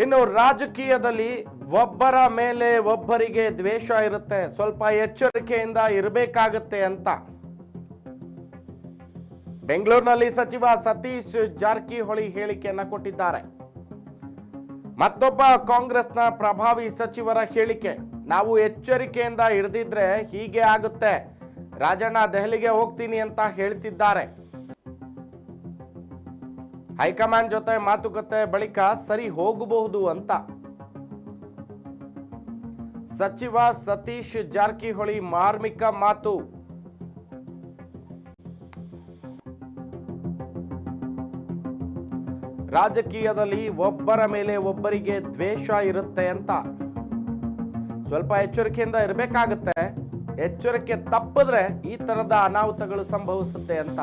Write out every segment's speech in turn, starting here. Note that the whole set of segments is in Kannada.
ಇನ್ನು ರಾಜಕೀಯದಲ್ಲಿ ಒಬ್ಬರ ಮೇಲೆ ಒಬ್ಬರಿಗೆ ದ್ವೇಷ ಇರುತ್ತೆ, ಸ್ವಲ್ಪ ಎಚ್ಚರಿಕೆಯಿಂದ ಇರಬೇಕಾಗತ್ತೆ ಅಂತ. ಬೆಂಗಳೂರಿನಲ್ಲಿ ಸಚಿವ ಸತೀಶ್ ಜಾರಕಿಹೊಳಿ ಹೇಳಿಕೆಯನ್ನ ಕೊಟ್ಟಿದ್ದಾರೆ. ಮತ್ತೊಬ್ಬ ಕಾಂಗ್ರೆಸ್ನ ಪ್ರಭಾವಿ ಸಚಿವರ ಹೇಳಿಕೆ, ನಾವು ಎಚ್ಚರಿಕೆಯಿಂದ ಹಿಡಿದಿದ್ರೆ ಹೀಗೆ ಆಗುತ್ತೆ. ರಾಜಣ್ಣ, ದೆಹಲಿಗೆ ಹೋಗ್ತೀನಿ ಅಂತ ಹೇಳ್ತಿದ್ದಾರೆ. ಹೈಕಮಾಂಡ್ ಜೊತೆ ಮಾತುಕತೆ ಬಳಿಕ ಸರಿ ಹೋಗಬಹುದು ಅಂತ. ಸಚಿವ ಸತೀಶ್ ಜಾರಕಿಹೊಳಿ ಮಾರ್ಮಿಕ ಮಾತು. ರಾಜಕೀಯದಲ್ಲಿ ಒಬ್ಬರ ಮೇಲೆ ಒಬ್ಬರಿಗೆ ದ್ವೇಷ ಇರುತ್ತೆ ಅಂತ. ಸ್ವಲ್ಪ ಎಚ್ಚರಿಕೆಯಿಂದ ಇರಬೇಕಾಗುತ್ತೆ. ಎಚ್ಚರಿಕೆ ತಪ್ಪಿದ್ರೆ ಈ ತರದ ಅನಾಹುತಗಳು ಸಂಭವಿಸುತ್ತೆ ಅಂತ.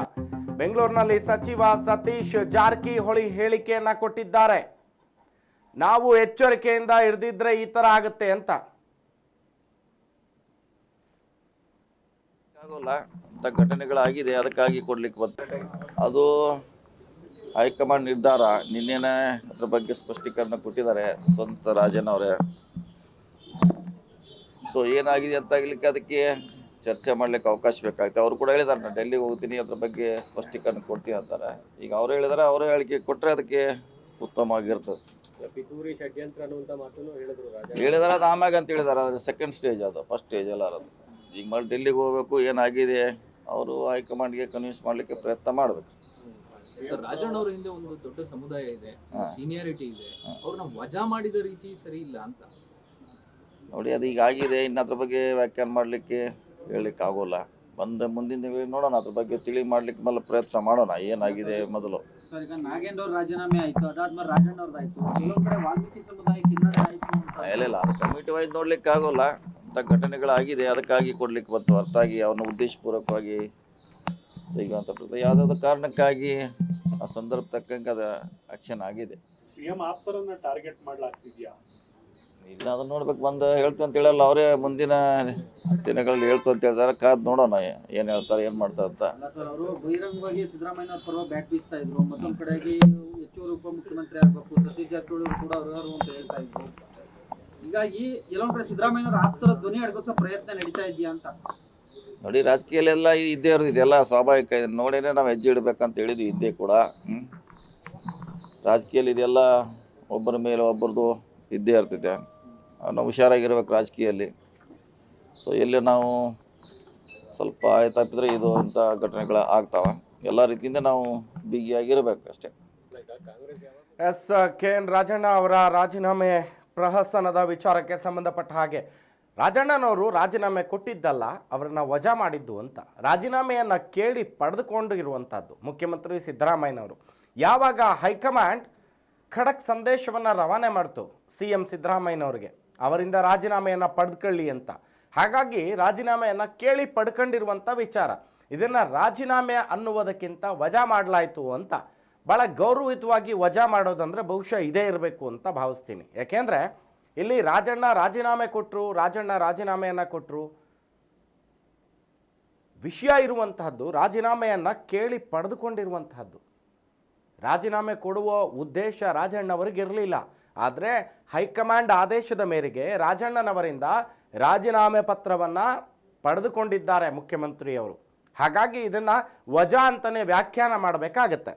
ಬೆಂಗಳೂರಿನಲ್ಲಿ ಸಚಿವ ಸತೀಶ್ ಜಾರಕಿಹೊಳಿ ಹೇಳಿಕೆಯನ್ನ ಕೊಟ್ಟಿದ್ದಾರೆ. ನಾವು ಎಚ್ಚರಿಕೆಯಿಂದ ಇರ್ದಿದ್ರೆ ಈ ತರ ಆಗುತ್ತೆ ಅಂತ. ಆಗೋಲ್ಲ. ಘಟನೆಗಳಾಗಿದೆ, ಅದಕ್ಕಾಗಿ ಕೊಡ್ಲಿಕ್ಕೆ ಬಂತ ಅದು ಹೈಕಮಾಂಡ್ ನಿರ್ಧಾರ. ನಿನ್ನೆನೇ ಅದ್ರ ಬಗ್ಗೆ ಸ್ಪಷ್ಟೀಕರಣ ಕೊಟ್ಟಿದ್ದಾರೆ ಸ್ವಂತ ರಾಜನ್ ಅವರೇ. ಸೊ ಏನಾಗಿದೆ ಅಂತ ಆಗ್ಲಿಕ್ಕೆ ಅದಕ್ಕೆ ಚರ್ಚೆ ಮಾಡ್ಲಿಕ್ಕೆ ಅವಕಾಶ ಬೇಕಾಗುತ್ತೆ. ಅವ್ರು ಕೂಡ ಹೇಳಿದಾರೆ ನಾನು ಡೆಲ್ಲಿಗೆ ಹೋಗ್ತೀನಿ ಅದ್ರ ಬಗ್ಗೆ ಸ್ಪಷ್ಟೀಕರಣ ಕೊಡ್ತೀನಿ ಅಂತಾರೆ. ಈಗ ಅವ್ರು ಹೇಳಿದಾರೆ ಅವರು ಹೇಳಿಕೆ ಕೊಟ್ಟರೆ ಅದಕ್ಕೆ ಉತ್ತಮವಾಗಿರ್ತದೆ ಅನ್ನುವಂತ ಮಾತನ್ನು ಹೇಳಿದ್ರು ಅದು ಆಮ್ಯಾಗ ಅಂತ ಹೇಳಿದಾರೆ ಅದು ಸೆಕೆಂಡ್ ಸ್ಟೇಜ್ ಅದು ಫಸ್ಟ್ ಸ್ಟೇಜ್ ಎಲ್ಲ ಅದು. ಈಗ ಮಾಡಿ ಡೆಲ್ಲಿಗೆ ಹೋಗ್ಬೇಕು ಏನಾಗಿದೆ ಅವರು ಹೈಕಮಾಂಡ್ಗೆ ಕನ್ವಿನ್ಸ್ ಮಾಡಲಿಕ್ಕೆ ಪ್ರಯತ್ನ ಮಾಡಬೇಕು. ರಾಜಣ್ಣ ಅವ್ರ ಹಿಂದೆ ಒಂದು ದೊಡ್ಡ ಸಮುದಾಯ ಇದೆ. ಸೀನಿಯಾರಿಟಿ ಇದೆ. ಅವ್ರನ್ನ ವಜಾ ಮಾಡಿದ ರೀತಿ ಸರಿ ಇಲ್ಲ ಅಂತ. ನೋಡಿ ಅದು ಈಗ ಆಗಿದೆ ಇನ್ನು ಅದ್ರ ಬಗ್ಗೆ ವ್ಯಾಖ್ಯಾನ ಮಾಡಲಿಕ್ಕೆ ಹೇಳಲಿಕ್ಕೆ ಆಗೋಲ್ಲ ಬಂದ ಮುಂದಿನ ನೋಡೋಣ ಅದ್ರ ಬಗ್ಗೆ ತಿಳಿ ಮಾಡ್ಲಿಕ್ಕೆ ಮೇಲೆ ಪ್ರಯತ್ನ ಮಾಡೋಣ. ಏನಾಗಿದೆ ಮೊದಲು? ಸರ್ ಈಗ ನಾಗೇಂದ್ರ ರಾಜೀನಾಮೆ ಆಯ್ತು ಅದಾದ್ಮೇಲೆ ರಾಜಣ್ಣ ಕಡೆ ವಾಲ್ಮೀಕಿ ಆಯ್ತು ಇಲ್ಲ ಇಲ್ಲ ಅದು ಕಮಿಟಿ ವೈಸ್ ನೋಡ್ಲಿಕ್ಕೆ ಆಗೋಲ್ಲ ಅಂತ ಘಟನೆಗಳಾಗಿದೆ ಅದಕ್ಕಾಗಿ ಕೊಡ್ಲಿಕ್ಕೆ ಬಂತು. ಹೊರತಾಗಿ ಅವನ ಉದ್ದೇಶಪೂರ್ವಕವಾಗಿ ತೆಗೆಯುವಂಥ ಯಾವುದಾದ್ರು ಕಾರಣಕ್ಕಾಗಿ ಆ ಸಂದರ್ಭ ತಕ್ಕಂಗೆ ಅದ ಆಕ್ಷನ್ ಆಗಿದೆ. ಸಿಎಂ ಆಪ್ತರನ್ನ ಟಾರ್ಗೆಟ್ ಮಾಡ್ಲಾಗ್ತಿದ್ಯಾ? ಇಲ್ಲ ಅದನ್ನ ನೋಡ್ಬೇಕು ಬಂದ ಹೇಳ್ತೀವಿ ಅಂತ ಹೇಳಲ್ಲ ಅವರೇ ಮುಂದಿನ ದಿನಗಳಲ್ಲಿ ಹೇಳ್ತು ಅಂತ ಹೇಳ್ತಾರೆ ಕಾದ್ ನೋಡೋಣ ಏನು ಹೇಳ್ತಾರೆ ಏನು ಮಾಡ್ತಾರೆ ಅಂತ. ಅಲ್ಲ ಸರ್ ಅವರು ಬಹಿರಂಗವಾಗಿ ಸಿದ್ದರಾಮಯ್ಯ ಅವ್ರ ಪರವಾಗಿ ಬ್ಯಾಟ್ ಬೀಸ್ತಾ ಇದ್ರು ಮತ್ತೊಂದ್ ಕಡೆಗೆ ಹೆಚ್ಚುವರಿ ಉಪಮುಖ್ಯಮಂತ್ರಿ ಆಗ್ಬೇಕು ಸತೀಶ್ ಜಾರಕಿಹೊಳಿ ಅವ್ರು ಕೂಡ ಅರ್ಹರು ಅಂತ ಹೇಳ್ತಾ ಇದ್ರು. ಹೀಗಾಗಿ ಎಲ್ಲೊಂದ್ ಕಡೆ ಸಿದ್ದರಾಮಯ್ಯ ಅವ್ರ ಆಪ್ತರ ಧ್ವನಿ ಅಡಗಿಸೋ ಪ್ರಯತ್ನ ನಡೀತಾ ಇದೆಯಾ ಅಂತ. ನೋಡಿ ರಾಜಕೀಯಲ್ಲೆಲ್ಲ ಇದ್ದೇ ಇರೋದು ಇದೆಲ್ಲ ಸ್ವಾಭಾವಿಕ ಇದೆ ನೋಡಿನೇ ನಾವು ಹೆಜ್ಜೆ ಇಡ್ಬೇಕಂತ ಹೇಳಿದ್ವಿ ಇದ್ದೇ ಕೂಡ ಹ್ಮ್. ರಾಜಕೀಯಲ್ಲಿ ಇದೆಲ್ಲ ಒಬ್ಬರ ಮೇಲೆ ಒಬ್ಬರದು ಇದ್ದೇ ಇರ್ತಿದೆ ನಾವು ಹುಷಾರಾಗಿರ್ಬೇಕು ರಾಜಕೀಯಲ್ಲಿ. ಸೊ ಎಲ್ಲಿ ನಾವು ಸ್ವಲ್ಪ ಆಯ್ತಾಪಿದ್ರೆ ಇದು ಅಂತ ಘಟನೆಗಳು ಆಗ್ತಾವೆ. ಎಲ್ಲ ರೀತಿಯಿಂದ ನಾವು ಬಿಗಿಯಾಗಿರ್ಬೇಕು ಅಷ್ಟೇ. ಎಸ್, ಕೆ ಎನ್ ರಾಜಣ್ಣ ಅವರ ರಾಜೀನಾಮೆ ಪ್ರಹಸನದ ವಿಚಾರಕ್ಕೆ ಸಂಬಂಧಪಟ್ಟ ಹಾಗೆ. ರಾಜಣ್ಣನವರು ರಾಜೀನಾಮೆ ಕೊಟ್ಟಿದ್ದಲ್ಲ, ಅವರನ್ನ ವಜಾ ಮಾಡಿದ್ದು ಅಂತ. ರಾಜೀನಾಮೆಯನ್ನು ಕೇಳಿ ಪಡೆದುಕೊಂಡು ಇರುವಂಥದ್ದು ಮುಖ್ಯಮಂತ್ರಿ ಸಿದ್ದರಾಮಯ್ಯನವರು. ಯಾವಾಗ ಹೈಕಮಾಂಡ್ ಖಡಕ್ ಸಂದೇಶವನ್ನು ರವಾನೆ ಮಾಡ್ತು ಸಿ ಎಂ ಸಿದ್ದರಾಮಯ್ಯನವರಿಗೆ. ಅವರಿಂದ ರಾಜೀನಾಮೆಯನ್ನು ಪಡೆದುಕೊಳ್ಳಿ ಅಂತ. ಹಾಗಾಗಿ ರಾಜೀನಾಮೆಯನ್ನು ಕೇಳಿ ಪಡ್ಕೊಂಡಿರುವಂಥ ವಿಚಾರ. ಇದನ್ನು ರಾಜೀನಾಮೆ ಅನ್ನುವುದಕ್ಕಿಂತ ವಜಾ ಮಾಡಲಾಯಿತು ಅಂತ. ಭಾಳ ಗೌರವಯುತವಾಗಿ ವಜಾ ಮಾಡೋದಂದರೆ ಬಹುಶಃ ಇದೇ ಇರಬೇಕು ಅಂತ ಭಾವಿಸ್ತೀನಿ. ಯಾಕೆಂದರೆ ಇಲ್ಲಿ ರಾಜಣ್ಣ ರಾಜೀನಾಮೆ ಕೊಟ್ಟರು ರಾಜಣ್ಣ ರಾಜೀನಾಮೆಯನ್ನು ಕೊಟ್ಟರು ವಿಷಯ ಇರುವಂತಹದ್ದು ರಾಜೀನಾಮೆಯನ್ನು ಕೇಳಿ ಪಡೆದುಕೊಂಡಿರುವಂತಹದ್ದು. ರಾಜೀನಾಮೆ ಕೊಡುವ ಉದ್ದೇಶ ರಾಜಣ್ಣವರಿಗೆ ಇರಲಿಲ್ಲ ಆದರೆ ಹೈಕಮಾಂಡ್ ಆದೇಶದ ಮೇರೆಗೆ ರಾಜಣ್ಣನವರಿಂದ ರಾಜೀನಾಮೆ ಪತ್ರವನ್ನು ಪಡೆದುಕೊಂಡಿದ್ದಾರೆ ಮುಖ್ಯಮಂತ್ರಿಯವರು. ಹಾಗಾಗಿ ಇದನ್ನು ವಜಾ ಅಂತಲೇ ವ್ಯಾಖ್ಯಾನ ಮಾಡಬೇಕಾಗತ್ತೆ.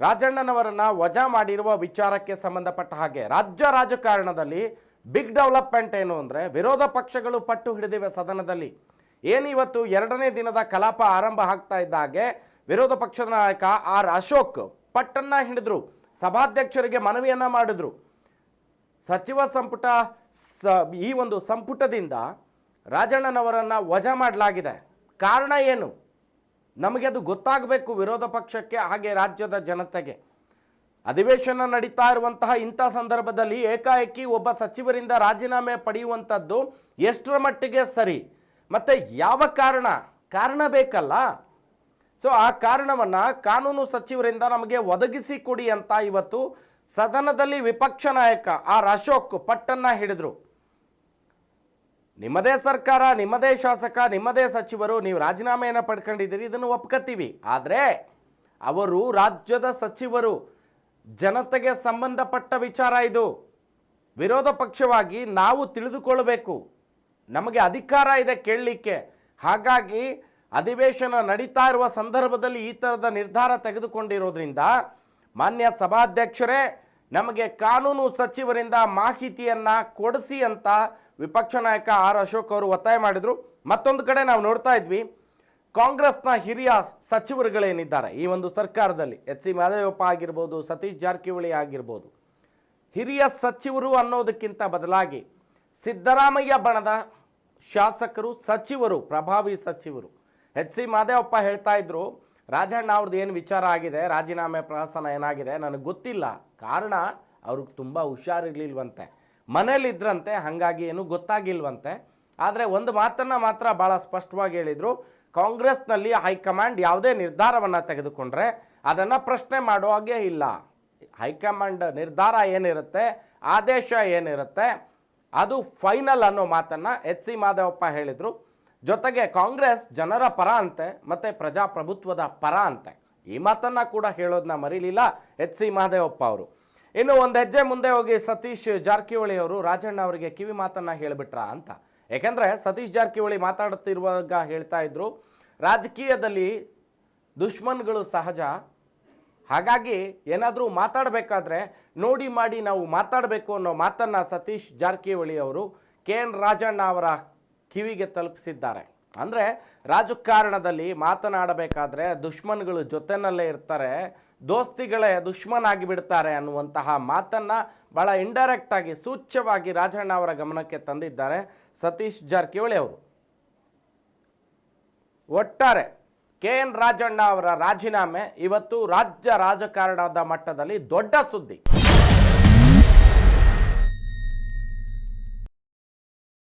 ರಾಜಣ್ಣನವರನ್ನು ವಜಾ ಮಾಡಿರುವ ವಿಚಾರಕ್ಕೆ ಸಂಬಂಧಪಟ್ಟ ಹಾಗೆ ರಾಜ್ಯ ರಾಜಕಾರಣದಲ್ಲಿ ಬಿಗ್ ಡೆವಲಪ್ಮೆಂಟ್ ಏನು ಅಂದರೆ ವಿರೋಧ ಪಕ್ಷಗಳು ಪಟ್ಟು ಹಿಡಿದಿವೆ ಸದನದಲ್ಲಿ. ಏನಿವತ್ತು ಎರಡನೇ ದಿನದ ಕಲಾಪ ಆರಂಭ ಆಗ್ತಾ ಇದ್ದ ಹಾಗೆ ವಿರೋಧ ಪಕ್ಷದ ನಾಯಕ ಆರ್ ಅಶೋಕ್ ಪಟ್ಟನ್ನ ಹಿಡಿದ್ರು. ಸಭಾಧ್ಯಕ್ಷರಿಗೆ ಮನವಿಯನ್ನ ಮಾಡಿದ್ರು. ಸಚಿವ ಸಂಪುಟ ಸ, ಈ ಒಂದು ಸಂಪುಟದಿಂದ ರಾಜಣ್ಣನವರನ್ನ ವಜಾ ಮಾಡಲಾಗಿದೆ. ಕಾರಣ ಏನು? ನಮಗೆ ಅದು ಗೊತ್ತಾಗಬೇಕು ವಿರೋಧ ಪಕ್ಷಕ್ಕೆ, ಹಾಗೆ ರಾಜ್ಯದ ಜನತೆಗೆ. ಅಧಿವೇಶನ ನಡೀತಾ ಇರುವಂತಹ ಇಂಥ ಸಂದರ್ಭದಲ್ಲಿ ಏಕಾಏಕಿ ಒಬ್ಬ ಸಚಿವರಿಂದ ರಾಜೀನಾಮೆ ಪಡೆಯುವಂಥದ್ದು ಎಷ್ಟರ ಮಟ್ಟಿಗೆ ಸರಿ? ಮತ್ತೆ ಯಾವ ಕಾರಣ? ಕಾರಣ ಬೇಕಲ್ಲ. ಸೊ ಆ ಕಾರಣವನ್ನ ಕಾನೂನು ಸಚಿವರಿಂದ ನಮಗೆ ಒದಗಿಸಿ ಕೊಡಿ ಅಂತ ಇವತ್ತು ಸದನದಲ್ಲಿ ವಿಪಕ್ಷ ನಾಯಕ ಆರ್ ಅಶೋಕ್ ಪಟ್ಟನ್ನ ಹಿಡಿದ್ರು. ನಿಮ್ಮದೇ ಸರ್ಕಾರ, ನಿಮ್ಮದೇ ಶಾಸಕ, ನಿಮ್ಮದೇ ಸಚಿವರು, ನೀವು ರಾಜೀನಾಮೆಯನ್ನು ಪಡ್ಕೊಂಡಿದ್ದೀರಿ, ಇದನ್ನು ಒಪ್ಕೋತೀವಿ ಆದರೆ ಅವರು ರಾಜ್ಯದ ಸಚಿವರು, ಜನತೆಗೆ ಸಂಬಂಧಪಟ್ಟ ವಿಚಾರ ಇದು. ವಿರೋಧ ಪಕ್ಷವಾಗಿ ನಾವು ತಿಳಿದುಕೊಳ್ಳಬೇಕು. ನಮಗೆ ಅಧಿಕಾರ ಇದೆ ಕೇಳಲಿಕ್ಕೆ. ಹಾಗಾಗಿ ಅಧಿವೇಶನ ನಡೀತಾ ಇರುವ ಸಂದರ್ಭದಲ್ಲಿ ಈ ಥರದ ನಿರ್ಧಾರ ತೆಗೆದುಕೊಂಡಿರೋದ್ರಿಂದ ಮಾನ್ಯ ಸಭಾಧ್ಯಕ್ಷರೇ, ನಮಗೆ ಕಾನೂನು ಸಚಿವರಿಂದ ಮಾಹಿತಿಯನ್ನು ಕೊಡಿಸಿ ಅಂತ ವಿಪಕ್ಷ ನಾಯಕ ಆರ್ ಅಶೋಕ್ ಅವರು ಒತ್ತಾಯ ಮಾಡಿದರು. ಮತ್ತೊಂದು ಕಡೆ ನಾವು ನೋಡ್ತಾ ಇದ್ವಿ, ಕಾಂಗ್ರೆಸ್ನ ಹಿರಿಯ ಸಚಿವರುಗಳೇನಿದ್ದಾರೆ? ಈ ಒಂದು ಸರ್ಕಾರದಲ್ಲಿ, ಎಚ್ ಸಿ ಮಹದೇವಪ್ಪ ಆಗಿರ್ಬೋದು, ಸತೀಶ್ ಜಾರಕಿಹೊಳಿ ಆಗಿರ್ಬೋದು, ಹಿರಿಯ ಸಚಿವರು ಅನ್ನೋದಕ್ಕಿಂತ ಬದಲಾಗಿ ಸಿದ್ದರಾಮಯ್ಯ ಬಣದ ಶಾಸಕರು, ಸಚಿವರು, ಪ್ರಭಾವಿ ಸಚಿವರು ಎಚ್ ಸಿ ಮಾದೇವಪ್ಪ ಹೇಳ್ತಾ ಇದ್ರು, ರಾಜಣ್ಣ ಅವ್ರದ್ದು ಏನು ವಿಚಾರ ಆಗಿದೆ? ರಾಜೀನಾಮೆ ಪ್ರಹಸನ ಏನಾಗಿದೆ? ನನಗೆ ಗೊತ್ತಿಲ್ಲ. ಕಾರಣ, ಅವ್ರಿಗೆ ತುಂಬ ಹುಷಾರಿರ್ಲಿಲ್ವಂತೆ. ಮನೇಲಿದ್ರಂತೆ ಹಾಗಾಗಿ ಏನು ಗೊತ್ತಾಗಿಲ್ವಂತೆ. ಆದರೆ ಒಂದು ಮಾತನ್ನು ಮಾತ್ರ ಭಾಳ ಸ್ಪಷ್ಟವಾಗಿ ಹೇಳಿದರು. ಕಾಂಗ್ರೆಸ್ನಲ್ಲಿ ಹೈಕಮಾಂಡ್ ಯಾವುದೇ ನಿರ್ಧಾರವನ್ನು ತೆಗೆದುಕೊಂಡ್ರೆ ಅದನ್ನು ಪ್ರಶ್ನೆ ಮಾಡೋ ಹಾಗೆ ಇಲ್ಲ. ಹೈಕಮಾಂಡ್ ನಿರ್ಧಾರ ಏನಿರುತ್ತೆ, ಆದೇಶ ಏನಿರುತ್ತೆ, ಅದು ಫೈನಲ್ ಅನ್ನೋ ಮಾತನ್ನು ಎಚ್ ಸಿ ಮಾದೇವಪ್ಪ ಹೇಳಿದರು. ಜೊತೆಗೆ ಕಾಂಗ್ರೆಸ್ ಜನರ ಪರ ಅಂತೆ, ಮತ್ತು ಪ್ರಜಾಪ್ರಭುತ್ವದ ಪರ ಅಂತೆ. ಈ ಮಾತನ್ನು ಕೂಡ ಹೇಳೋದನ್ನ ಮರೀಲಿಲ್ಲ ಎಚ್ ಸಿ ಮಹದೇವಪ್ಪ ಅವರು. ಇನ್ನು ಒಂದು ಹೆಜ್ಜೆ ಮುಂದೆ ಹೋಗಿ ಸತೀಶ್ ಜಾರಕಿಹೊಳಿ ಅವರು ರಾಜಣ್ಣ ಅವರಿಗೆ ಕಿವಿ ಮಾತನ್ನು ಹೇಳಿಬಿಟ್ರ ಅಂತ. ಯಾಕೆಂದರೆ ಸತೀಶ್ ಜಾರಕಿಹೊಳಿ ಮಾತಾಡುತ್ತಿರುವಾಗ ಹೇಳ್ತಾ ಇದ್ರು, ರಾಜಕೀಯದಲ್ಲಿ ದುಶ್ಮನ್ಗಳು ಸಹಜ. ಹಾಗಾಗಿ ಏನಾದರೂ ಮಾತಾಡಬೇಕಾದ್ರೆ ನೋಡಿ ಮಾಡಿ ನಾವು ಮಾತಾಡಬೇಕು ಅನ್ನೋ ಮಾತನ್ನು ಸತೀಶ್ ಜಾರಕಿಹೊಳಿ ಅವರು, ಕೆ ಎನ್ ರಾಜಣ್ಣ ಅವರ ಕಿವಿಗೆ ತಲುಪಿಸಿದ್ದಾರೆ. ಅಂದರೆ ರಾಜಕಾರಣದಲ್ಲಿ ಮಾತನಾಡಬೇಕಾದ್ರೆ ದುಶ್ಮನ್ಗಳು ಜೊತೆನಲ್ಲೇ ಇರ್ತಾರೆ, ದೋಸ್ತಿಗಳೇ ದುಶ್ಮನಾಗಿ ಬಿಡ್ತಾರೆ ಅನ್ನುವಂತಹ ಮಾತನ್ನು ಭಾಳ ಇಂಡೈರೆಕ್ಟಾಗಿ ಸೂಚ್ಯವಾಗಿ ರಾಜಣ್ಣ ಅವರ ಗಮನಕ್ಕೆ ತಂದಿದ್ದಾರೆ ಸತೀಶ್ ಜಾರಕಿಹೊಳಿ ಅವರು. ಒಟ್ಟಾರೆ ಕೆ ಎನ್ ರಾಜಣ್ಣ ಅವರ ರಾಜೀನಾಮೆ ಇವತ್ತು ರಾಜ್ಯ ರಾಜಕಾರಣದ ಮಟ್ಟದಲ್ಲಿ ದೊಡ್ಡ ಸುದ್ದಿ.